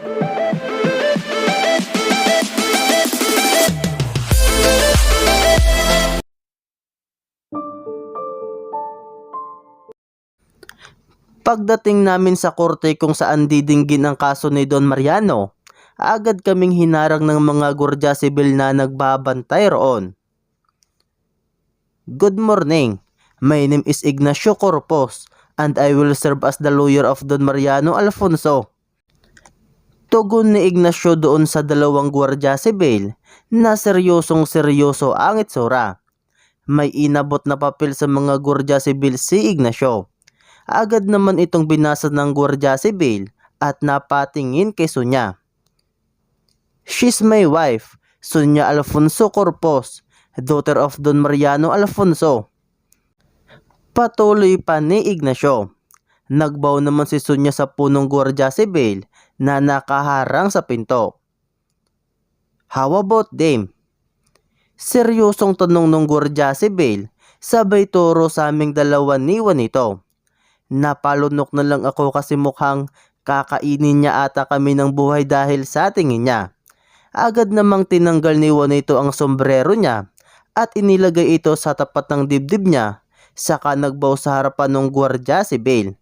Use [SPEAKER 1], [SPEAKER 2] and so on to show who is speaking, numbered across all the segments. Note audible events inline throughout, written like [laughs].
[SPEAKER 1] Pagdating namin sa korte kung saan didinggin ang kaso ni Don Mariano, agad kaming hinarang ng mga gwardiya sibil na nagbabantay roon. Good morning. My name is Ignacio Corpos and I will serve as the lawyer of Don Mariano Alfonso. Tugon ni Ignacio doon sa dalawang gwardiya sibil na seryosong seryoso ang itsura. May inabot na papel sa mga gwardiya sibil si Ignacio. Agad naman itong binasa ng gwardiya sibil at napatingin kay Sonya. She's my wife, Sonya Alfonso Corpos, daughter of Don Mariano Alfonso. Patuloy pa ni Ignacio. Nagbaw naman si Sonya sa punong gwardiya sibil na nakaharang sa pinto. How about them? Seryosong tanong ng gwardiya sibil, sabay turo sa aming dalawa ni Juanito. Napalunok na lang ako kasi mukhang kakainin niya ata kami ng buhay dahil sa tingin niya. Agad namang tinanggal ni Juanito ang sombrero niya at inilagay ito sa tapat ng dibdib niya saka nagbaw sa harapan ng gwardya si Bale.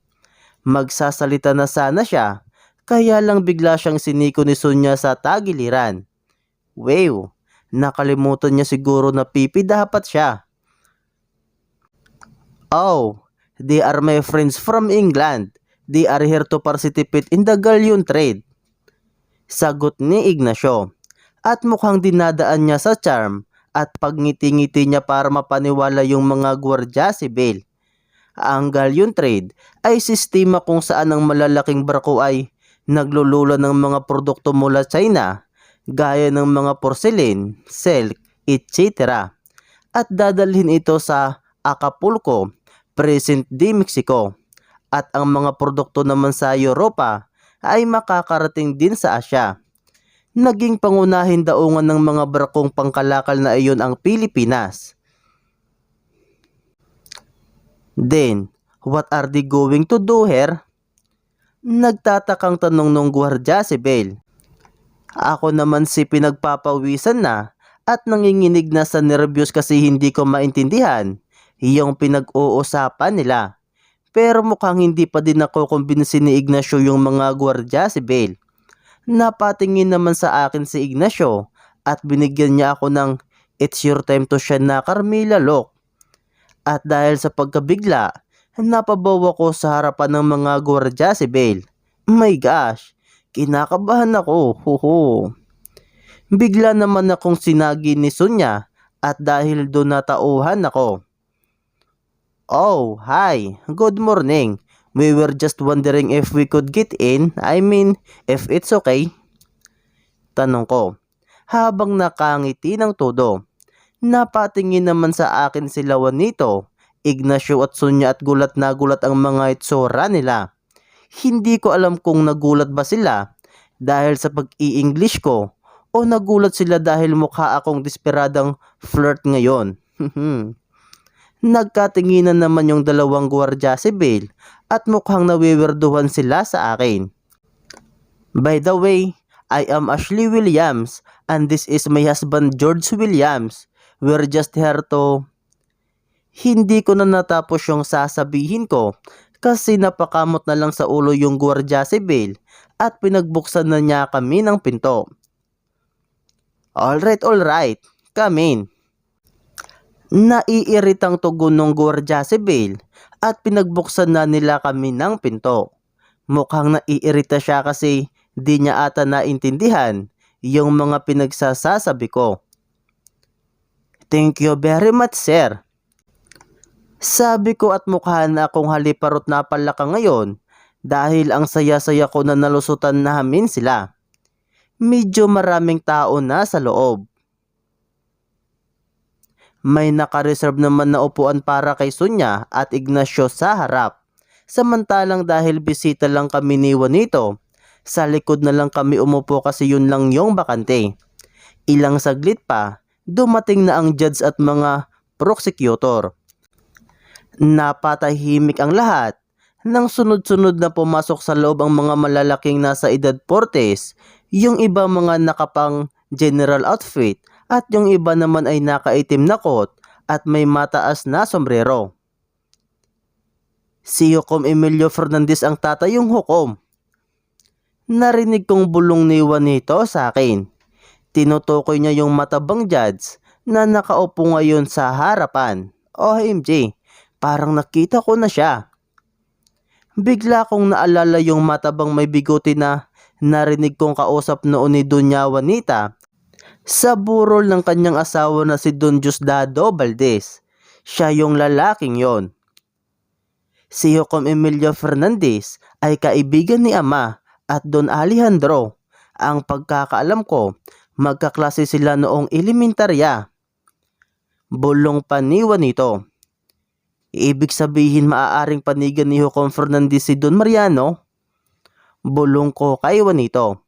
[SPEAKER 1] Magsasalita na sana siya kaya lang bigla siyang siniko ni Sonya sa tagiliran. Wow, nakalimutan niya siguro na pipi dapat siya. Oh, they are my friends from England. They are here to participate in the galleon trade. Sagot ni Ignacio. At mukhang dinadaan niya sa charm at pagngiti-ngiti niya para mapaniwala yung mga gwardya si Bale. Ang galleon trade ay sistema kung saan ang malalaking barko ay naglulula ng mga produkto mula China gaya ng mga porcelain, silk, etc. At dadalhin ito sa Acapulco, present day Mexico. At ang mga produkto naman sa Europa ay makakarating din sa Asya. Naging pangunahin daungan ng mga barkong pangkalakal na iyon ang Pilipinas. Then, what are they going to do here? Nagtatakang tanong nung gwardya si Bale. Ako naman si pinagpapawisan na at nanginginig na sa nervyos kasi hindi ko maintindihan yung pinag-uusapan nila. Pero mukhang hindi pa din ako kumbinsi ni Ignacio yung mga gwardya si Bale. Napatingin naman sa akin si Ignacio at binigyan niya ako ng It's your time to shine na Carmela look. At dahil sa pagkabigla, napabaw ako sa harapan ng mga gwardya si Bale. My gosh, kinakabahan ako, huhu. Bigla naman akong sinagi ni Sonya at dahil doon natauhan ako. Oh, hi. Good morning. We were just wondering if we could get in. I mean, if it's okay. Tanong ko. Habang nakangiti ng todo. Napatingin naman sa akin si Juanito, Ignacio at Sonya at gulat na gulat ang mga itsura nila. Hindi ko alam kung nagulat ba sila dahil sa pag-i-English ko o nagulat sila dahil mukha akong desperadang flirt ngayon. [laughs] Nagkatinginan naman yung dalawang gwardya si Bale at mukhang nawiwirduhan sila sa akin. By the way, I am Ashley Williams and this is my husband George Williams. We're just here to... Hindi ko na natapos yung sasabihin ko kasi napakamot na lang sa ulo yung gwardya si Bale at pinagbuksan na niya kami ng pinto. Alright, alright. Come in. Naiiritang tugon ng gwardya si Bale at pinagbuksan na nila kami ng pinto. Mukhang naiirita siya kasi di niya ata naintindihan yung mga pinagsasasabi ko. Thank you very much, sir. Sabi ko at mukha na akong haliparot na pala ka ngayon dahil ang saya-saya ko na nalusutan namin sila. Medyo maraming tao na sa loob. May nakareserve naman na upuan para kay Sonya at Ignacio sa harap. Samantalang dahil bisita lang kami ni Juanito, sa likod na lang kami umupo kasi yun lang yung bakante. Ilang saglit pa, dumating na ang judge at mga prosecutor. Napatahimik ang lahat Nang sunod-sunod na pumasok sa loob ang mga malalaking nasa edad 40s, yung iba mga nakapang general outfit at yung iba naman ay nakaitim na coat at may mataas na sombrero. Si Hukom Emilio Fernandez ang tatayong hukom. Narinig kong bulong ni Juanito sa akin. Tinutukoy niya yung matabang judge na nakaupo ngayon sa harapan. OMG, parang nakita ko na siya. Bigla kong naalala yung matabang may bigote na narinig kong kausap noon ni Doña Juanita sa burol ng kanyang asawa na si Don Diosdado Valdez. Siya yung lalaking yon. Si Hukom Emilio Fernandez ay kaibigan ni Ama at Don Alejandro. Ang pagkakaalam ko, magkaklase sila noong elementarya. Bulong paniwan nito. Ibig sabihin maaaring panigan ni Hukom Fernandez si Don Mariano? Bulong ko kay Juanito.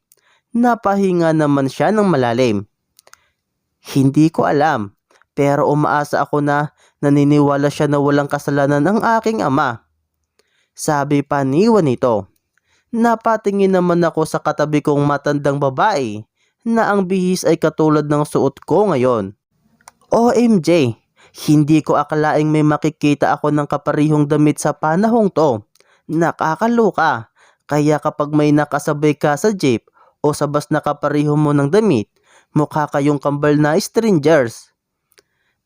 [SPEAKER 1] Napahinga naman siya ng malalim. Hindi ko alam, pero umaasa ako na naniniwala siya na walang kasalanan ang aking ama. Sabi pa ni Juanito. Napatingin naman ako sa katabi kong matandang babae na ang bihis ay katulad ng suot ko ngayon. OMG, hindi ko akalaing may makikita ako ng kaparihong damit sa panahong to. Nakakaloka. Kaya kapag may nakasabay ka sa jeep o sa bus na kapariho mo ng damit, mukha kayong kambal na strangers.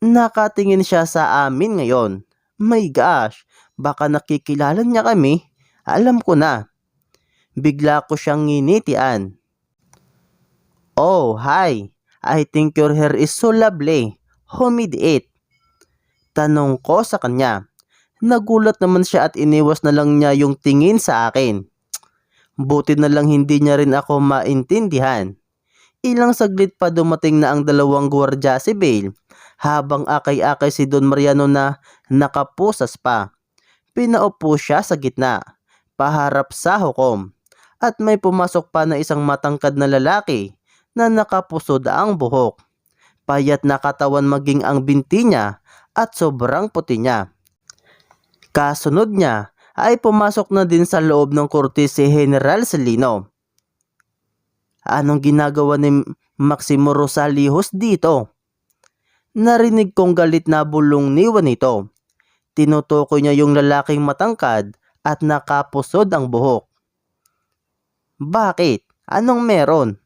[SPEAKER 1] Nakatingin siya sa amin ngayon. My gosh, baka nakikilala niya kami. Alam ko na. Bigla ko siyang nginitian. Oh, hi. I think your hair is so lovely. Made it? Tanong ko sa kanya. Nagulat naman siya at iniwas na lang niya yung tingin sa akin. Buti na lang hindi niya rin ako maintindihan. Ilang saglit pa dumating na ang dalawang gwardya si Bale habang akay-akay si Don Mariano na nakapusas pa. Pinaupo siya sa gitna, paharap sa hukom, at may pumasok pa na isang matangkad na lalaki na nakapusod ang buhok. Payat na katawan maging ang binti niya at sobrang puti niya. Kasunod niya ay pumasok na din sa loob ng korte si General Celino. Anong ginagawa ni Maximo Rosalihos dito? Narinig kong galit na bulong ni Juanito. Tinutukoy niya yung lalaking matangkad at nakapusod ang buhok. Bakit? Anong meron?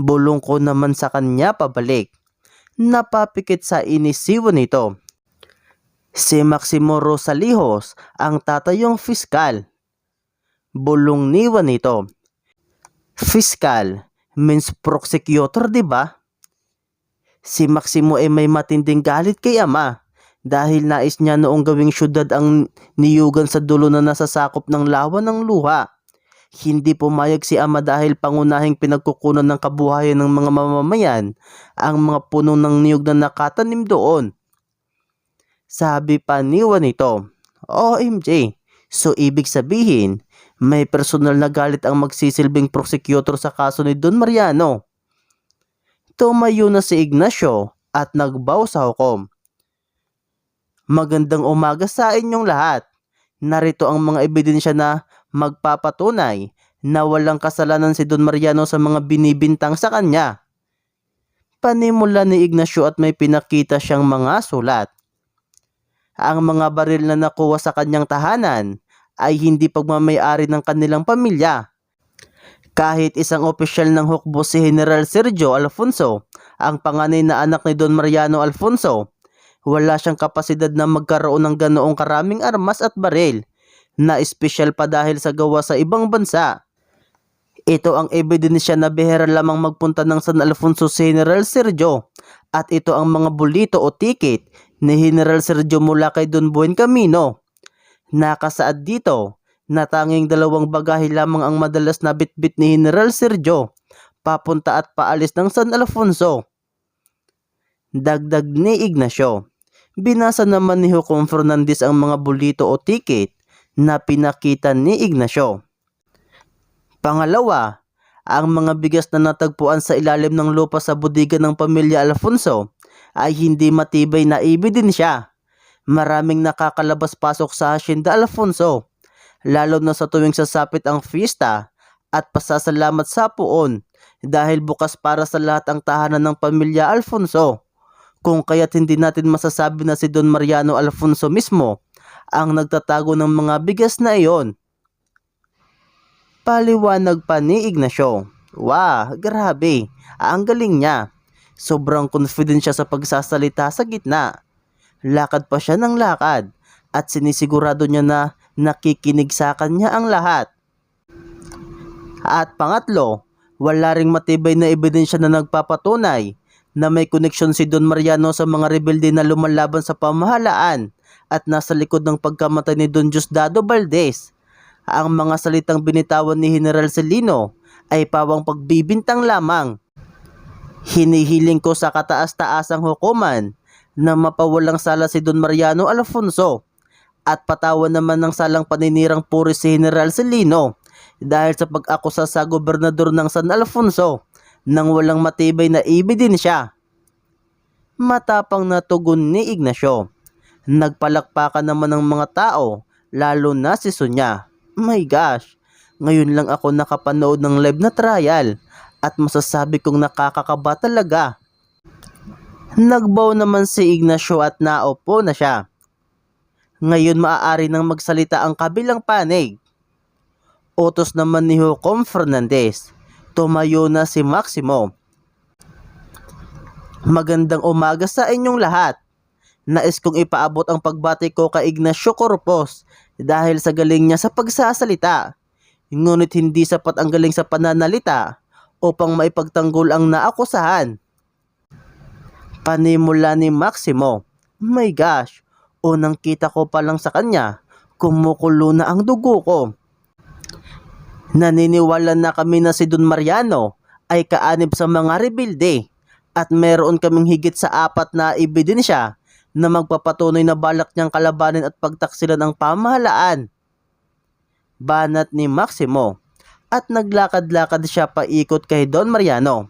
[SPEAKER 1] Bulong ko naman sa kanya pabalik. Napapikit sa inis si Juanito. Si Maximo Rosalihos ang tatayong fiskal. Bulong ni Juanito. Fiskal means prosecutor, di ba? Si Maximo ay may matinding galit kay ama dahil nais niya noong gawing syudad ang niyugan sa dulo na nasasakop ng lawa ng luha. Hindi pumayag si ama dahil pangunahing pinagkukunan ng kabuhayan ng mga mamamayan ang mga puno ng niyog na nakatanim doon. Sabi pa ni Juanito, OMG, so ibig sabihin, may personal na galit ang magsisilbing prosecutor sa kaso ni Don Mariano. Tumayo na si Ignacio at nagbaw sa hukom. Magandang umaga sa inyong lahat. Narito ang mga ebidensya na magpapatunay na walang kasalanan si Don Mariano sa mga binibintang sa kanya. Panimula ni Ignacio at may pinakita siyang mga sulat. Ang mga baril na nakuha sa kanyang tahanan ay hindi pagmamayari ng kanilang pamilya. Kahit isang opisyal ng hukbo si General Sergio Alfonso, ang panganay na anak ni Don Mariano Alfonso, wala siyang kapasidad na magkaroon ng ganoong karaming armas at baril na espesyal pa dahil sa gawa sa ibang bansa. Ito ang ebidensya na bihera lamang magpunta ng San Alfonso General Sergio at ito ang mga bulito o ticket ni General Sergio mula kay Don Buen Camino. Nakasaad dito na tanging dalawang bagahe lamang ang madalas na bitbit ni General Sergio papunta at paalis ng San Alfonso. Dagdag ni Ignacio. Binasa naman ni Hukom Fernandez ang mga bulito o ticket na pinakita ni Ignacio. Pangalawa, ang mga bigas na natagpuan sa ilalim ng lupa sa budiga ng pamilya Alfonso ay hindi matibay na ebidensya. Maraming nakakalabas-pasok sa Hacienda Alfonso lalo na sa tuwing sasapit ang fiesta at pasasalamat sa puon dahil bukas para sa lahat ang tahanan ng pamilya Alfonso. Kung kaya't hindi natin masasabi na si Don Mariano Alfonso mismo ang nagtatago ng mga bigas na iyon. Paliwanag pa ni Ignacio. Wah, grabe. Ang galing niya. Sobrang confident siya sa pagsasalita sa gitna. Lakad pa siya ng lakad at sinisigurado niya na nakikinig sa kanya ang lahat. At pangatlo, wala ring matibay na ebidensya na nagpapatunay na may koneksyon si Don Mariano sa mga rebelde na lumalaban sa pamahalaan at nasa likod ng pagkamatay ni Don Diosdado Valdez. Ang mga salitang binitawan ni General Celino ay pawang pagbibintang lamang. Hinihiling ko sa kataas-taasang hukuman na mapawalang sala si Don Mariano Alfonso at patawan naman ng salang paninirang puri si General Celino dahil sa pag-akusa sa gobernador ng San Alfonso nang walang matibay na ebidensya. Matapang na tugon ni Ignacio. Nagpalakpakan naman ng mga tao, lalo na si Sonya. My gosh, ngayon lang ako nakapanood ng live na trial at masasabi kong nakakakaba talaga. Nagbaw naman si Ignacio at naupo na siya. Ngayon maaari nang magsalita ang kabilang panig. Utos naman ni Hukom Fernandez. Tumayo na si Maximo. Magandang umaga sa inyong lahat. Nais kong ipaabot ang pagbati ko kay Ignacio Corpos dahil sa galing niya sa pagsasalita. Ngunit hindi sapat ang galing sa pananalita upang maipagtanggol ang naakusahan. Panimula ni Maximo. My gosh, unang kita ko pa lang sa kanya, kumukulo na ang dugo ko. Naniniwala na kami na si Don Mariano ay kaanib sa mga rebelde at meron kaming higit sa apat na ebidensya na magpapatunay na balak niyang kalabanin at pagtaksilan ang pamahalaan. Banat ni Maximo at naglakad-lakad siya paikot kay Don Mariano.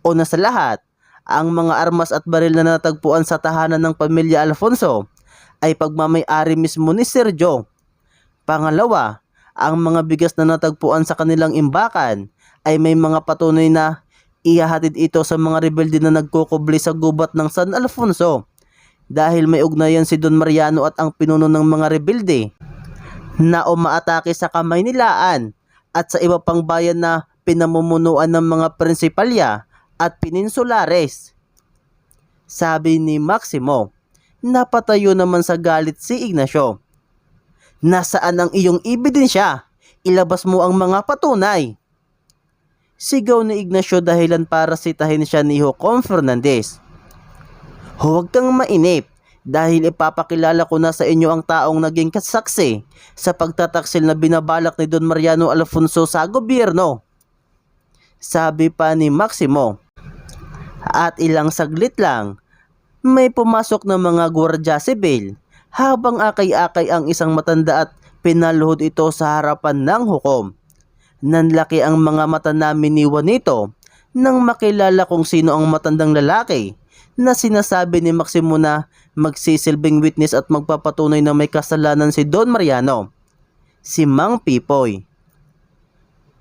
[SPEAKER 1] Una sa lahat, ang mga armas at baril na natagpuan sa tahanan ng pamilya Alfonso ay pagmamay-ari mismo ni Sergio. Pangalawa, ang mga bigas na natagpuan sa kanilang imbakan ay may mga patunay na ihahatid ito sa mga rebelde na nagkukubli sa gubat ng San Alfonso dahil may ugnayan si Don Mariano at ang pinuno ng mga rebelde na umaatake sa kamay nilaan at sa iba pang bayan na pinamumunuan ng mga prinsipalya at peninsulares. Sabi ni Maximo, napatayo naman sa galit si Ignacio. Nasaan ang iyong ebidensya? Ilabas mo ang mga patunay. Sigaw ni Ignacio dahilan para sitahin siya ni Hukom Fernandez. Huwag kang mainip dahil ipapakilala ko na sa inyo ang taong naging kasaksi sa pagtataksil na binabalak ni Don Mariano Alfonso sa gobyerno. Sabi pa ni Maximo. At ilang saglit lang, may pumasok na mga gwardya sibil habang akay-akay ang isang matanda at pinaluhod ito sa harapan ng hukom. Nanlaki ang mga mata namin ni Juanito nang makilala kung sino ang matandang lalaki na sinasabi ni Maximo na magsisilbing witness at magpapatunay na may kasalanan si Don Mariano. Si Mang Pipoy.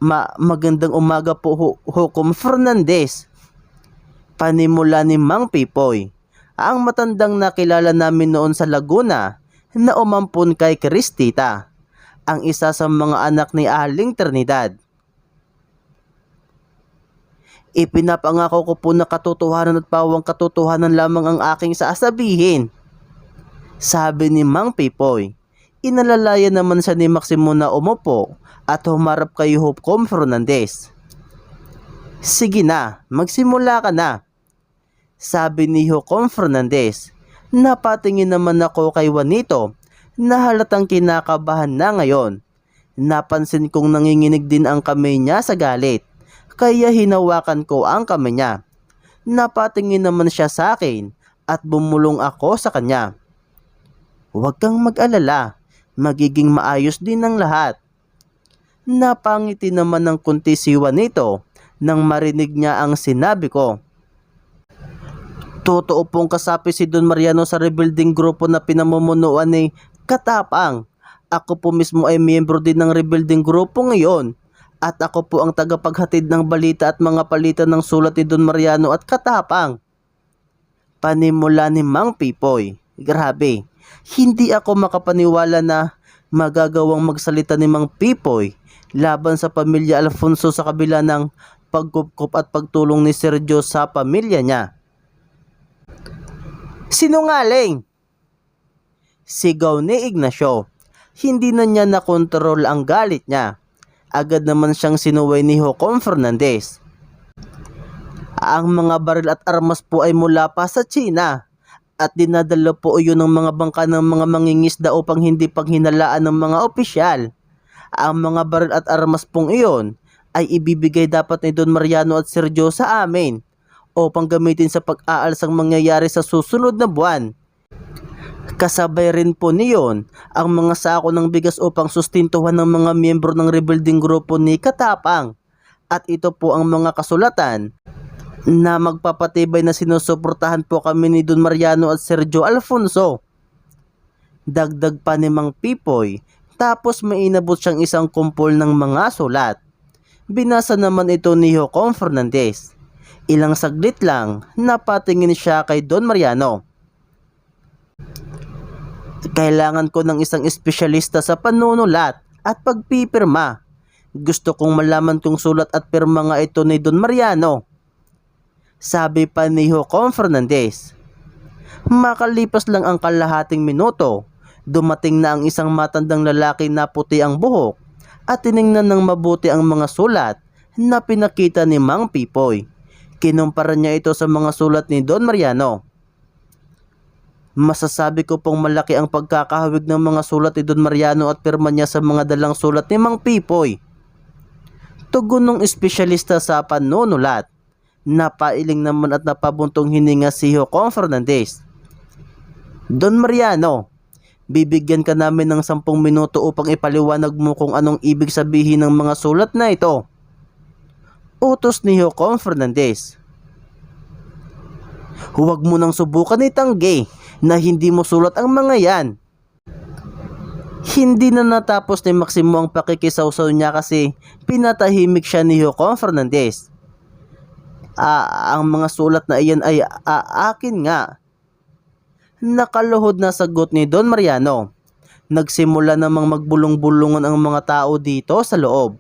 [SPEAKER 1] Ma magandang umaga po Hu- Hukom Fernandez. Panimula ni Mang Pipoy. Ang matandang nakilala namin noon sa Laguna na umampun kay Cristita ang isa sa mga anak ni Aling Trinidad. Ipinapangako ko po na katotohanan at pawang katotohanan lamang ang aking sasabihin. Sabi ni Mang Pipoy. Inalalaya naman siya ni Maximo na umupo at humarap kay Hopcom Fernandez. Sige na, magsimula ka na. Sabi ni Hopcom Fernandez. Napatingin naman ako kay Juanito na halatang kinakabahan na ngayon. Napansin kong nanginginig din ang kamay niya sa galit, kaya hinawakan ko ang kamay niya. Napatingin naman siya sa akin at bumulong ako sa kanya. Huwag kang mag-alala, magiging maayos din ang lahat. Napangiti naman ng kunti si Juanito nang marinig niya ang sinabi ko. Totoo pong kasapi si Don Mariano sa rebuilding grupo na pinamumunuan ni Katapang Ako po mismo ay miyembro din ng rebuilding grupo ngayon. At ako po ang tagapaghatid ng balita at mga palitan ng sulat ni Don Mariano at Katapang. Panimula ni Mang Pipoy. Grabe, hindi ako makapaniwala na magagawang magsalita ni Mang Pipoy laban sa pamilya Alfonso sa kabila ng pagkupkup at pagtulong ni Sergio sa pamilya niya. Sinungaling! Sigaw ni Ignacio. Hindi na niya nakontrol ang galit niya. Agad naman siyang sinuway ni Hocom Fernandez. Ang mga baril at armas po ay mula pa sa China at dinadala po iyon ng mga bangka ng mga mangingisda upang hindi paghinalaan ng mga opisyal. Ang mga baril at armas pong iyon ay ibibigay dapat ni Don Mariano at Sergio sa amin upang gamitin sa pag-aalsang mangyayari sa susunod na buwan. Kasabay rin po niyon ang mga sako ng bigas upang sustintuhan ng mga miyembro ng rebuilding grupo ni Katapang. At ito po ang mga kasulatan na magpapatibay na sinusuportahan po kami ni Don Mariano at Sergio Alfonso. Dagdag pa ni Mang Pipoy, tapos may siyang isang kumpol ng mga sulat. Binasa naman ito ni Hocom Fernandez. Ilang saglit lang, napatingin siya kay Don Mariano. Kailangan ko ng isang espesyalista sa panunulat at pagpipirma. Gusto kong malaman kung sulat at pirma nga ito ni Don Mariano. Sabi pa ni Hocom Fernandez. Makalipas lang ang kalahating minuto, dumating na ang isang matandang lalaki na puti ang buhok at tiningnan ng mabuti ang mga sulat na pinakita ni Mang Pipoy. Kinumpara niya ito sa mga sulat ni Don Mariano. Masasabi ko pong malaki ang pagkakahawig ng mga sulat ni Don Mariano at pirma niya sa mga dalang sulat ni Mang Pipoy. Tugon ng espesyalista sa panunulat. Napailing naman at napabuntong hininga si Hocom Fernandez. Don Mariano, bibigyan ka namin ng 10 minuto upang ipaliwanag mo kung anong ibig sabihin ng mga sulat na ito. Utos ni Hocom Fernandez. Huwag mo nang subukan itanggi na hindi mo sulat ang mga yan. Hindi na natapos ni Maximo ang pakikisawsaw niya kasi pinatahimik siya ni Hocom Fernandez. Ah, ang mga sulat na iyan ay ah, akin nga. Nakaluhod na sagot ni Don Mariano. Nagsimula namang magbulong-bulungan ang mga tao dito sa loob.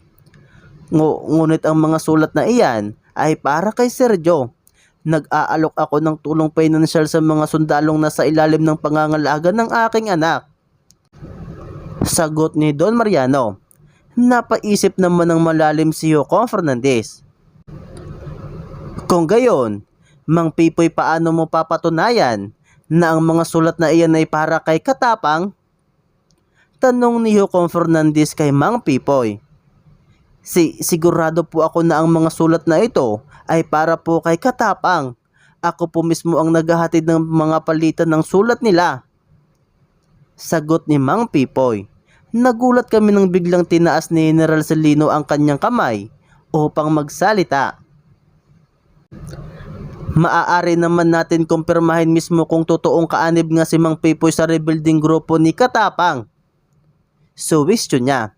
[SPEAKER 1] Ngu- ngunit ang mga sulat na iyan ay para kay Sergio. Nag-aalok ako ng tulong pinansyal sa mga sundalong nasa ilalim ng pangangalaga ng aking anak. Sagot ni Don Mariano. Napaisip naman ng malalim si Hocom Fernandez. Kung gayon, Mang Pipoy paano mo papatunayan na ang mga sulat na iyan ay para kay Katapang? Tanong ni Hocom Fernandez kay Mang Pipoy. Si sigurado po ako na ang mga sulat na ito ay para po kay Katapang. Ako po mismo ang naghahatid ng mga palitan ng sulat nila. Sagot ni Mang Pipoy. Nagulat kami nang biglang tinaas ni General Salino ang kanyang kamay upang magsalita. Maaari naman natin kumpirmahin mismo kung totoong kaanib nga si Mang Pipoy sa rebuilding grupo ni Katapang. Suwistyo niya.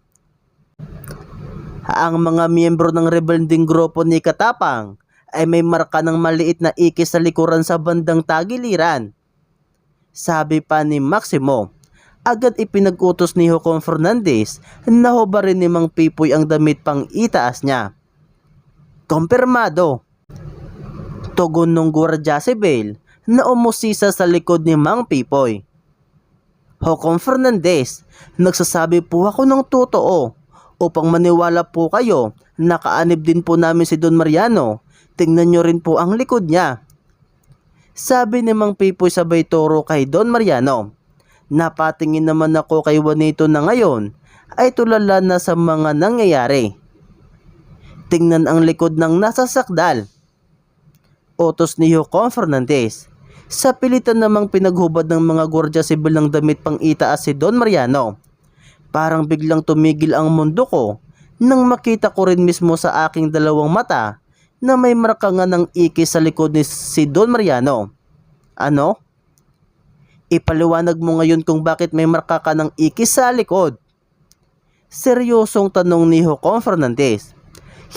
[SPEAKER 1] Ang mga miyembro ng rebuilding grupo ni Katapang ay may marka ng maliit na ikis sa likuran sa bandang tagiliran. Sabi pa ni Maximo, agad ipinag-utos ni Hocom Fernandez na hubarin ni Mang Pipoy ang damit pang itaas niya. Kompirmado. Tugon ng Guardia Civil na umusisa sa likod ni Mang Pipoy. Hocom Fernandez, nagsasabi po ako ng totoo upang maniwala po kayo nakaanib din po namin si Don Mariano. Tingnan nyo rin po ang likod niya. Sabi ni Mang Pipoy sabay toro kay Don Mariano. Napatingin naman ako kay Juanito na ngayon ay tulala na sa mga nangyayari. Tingnan ang likod ng nasa sakdal. Otos ni Hocom Fernandez. Sa pilitan namang pinaghubad ng mga gwardiya sibil ng damit pang itaas si Don Mariano. Parang biglang tumigil ang mundo ko nang makita ko rin mismo sa aking dalawang mata na may marka nga ng iki sa likod ni si Don Mariano. Ano? Ipaliwanag mo ngayon kung bakit may marka ka ng iki sa likod. Seryosong tanong ni Jocon Fernandez.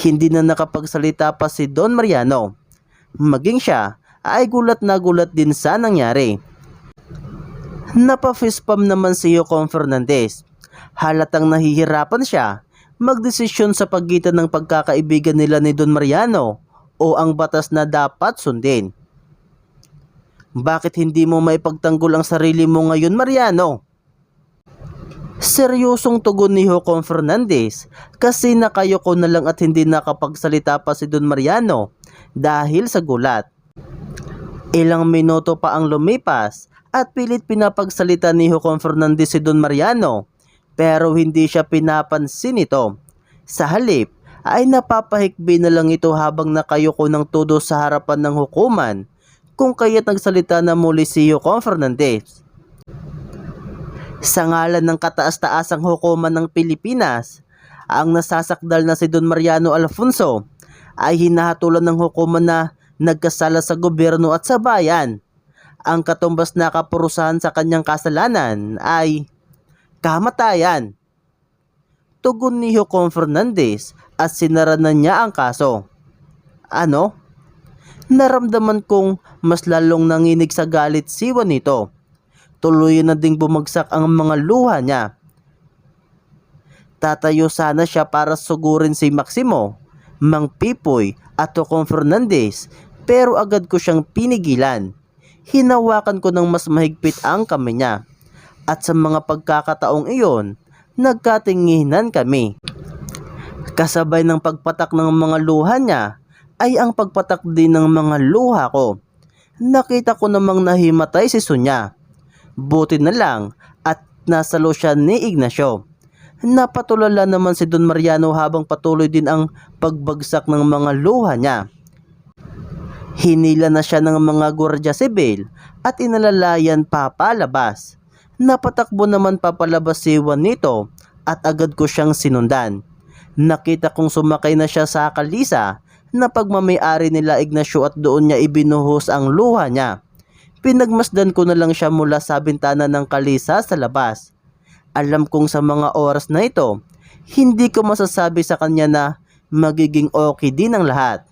[SPEAKER 1] Hindi na nakapagsalita pa si Don Mariano. Maging siya ay gulat na gulat din sa nangyari. Napafispam naman si Jocon Fernandez. Halatang nahihirapan siya magdesisyon sa pagitan ng pagkakaibigan nila ni Don Mariano o ang batas na dapat sundin. Bakit hindi mo maipagtanggol ang sarili mo ngayon, Mariano? Seryosong tugon ni Jocon Fernandez kasi nakayoko na lang at hindi nakapagsalita pa si Don Mariano dahil sa gulat. Ilang minuto pa ang lumipas at pilit pinapagsalita ni Jocon Fernandez si Don Mariano pero hindi siya pinapansin ito. Sa halip ay napapahikbi na lang ito habang nakayoko ng todo sa harapan ng hukuman kung kaya't nagsalita na muli si Jocon Fernandez. Sa ngalan ng kataas-taasang hukuman ng Pilipinas, ang nasasakdal na si Don Mariano Alfonso ay hinahatulan ng hukuman na nagkasala sa gobyerno at sa bayan. Ang katumbas na kapurusahan sa kanyang kasalanan ay kamatayan. Tugon ni Jocon Fernandez at sinara na niya ang kaso. Ano? Naramdaman kong mas lalong nanginig sa galit si Juanito. Tuloy na ding bumagsak ang mga luha niya. Tatayo sana siya para sugurin si Maximo, Mang Pipoy at Tocong Fernandez pero agad ko siyang pinigilan. Hinawakan ko ng mas mahigpit ang kamay niya. At sa mga pagkakataong iyon, nagkatinginan kami. Kasabay ng pagpatak ng mga luha niya ay ang pagpatak din ng mga luha ko. Nakita ko namang nahimatay si Sonya. Buti na lang at nasalo siya ni Ignacio. Napatulala naman si Don Mariano habang patuloy din ang pagbagsak ng mga luha niya. Hinila na siya ng mga gwardiya sibil at inalalayan pa palabas. Napatakbo naman papalabas si Juanito at agad ko siyang sinundan. Nakita kong sumakay na siya sa kalisa na pagmamayari nila Ignacio at doon niya ibinuhos ang luha niya. Pinagmasdan ko na lang siya mula sa bintana ng kalisa sa labas. Alam kong sa mga oras na ito, hindi ko masasabi sa kanya na magiging okay din ang lahat.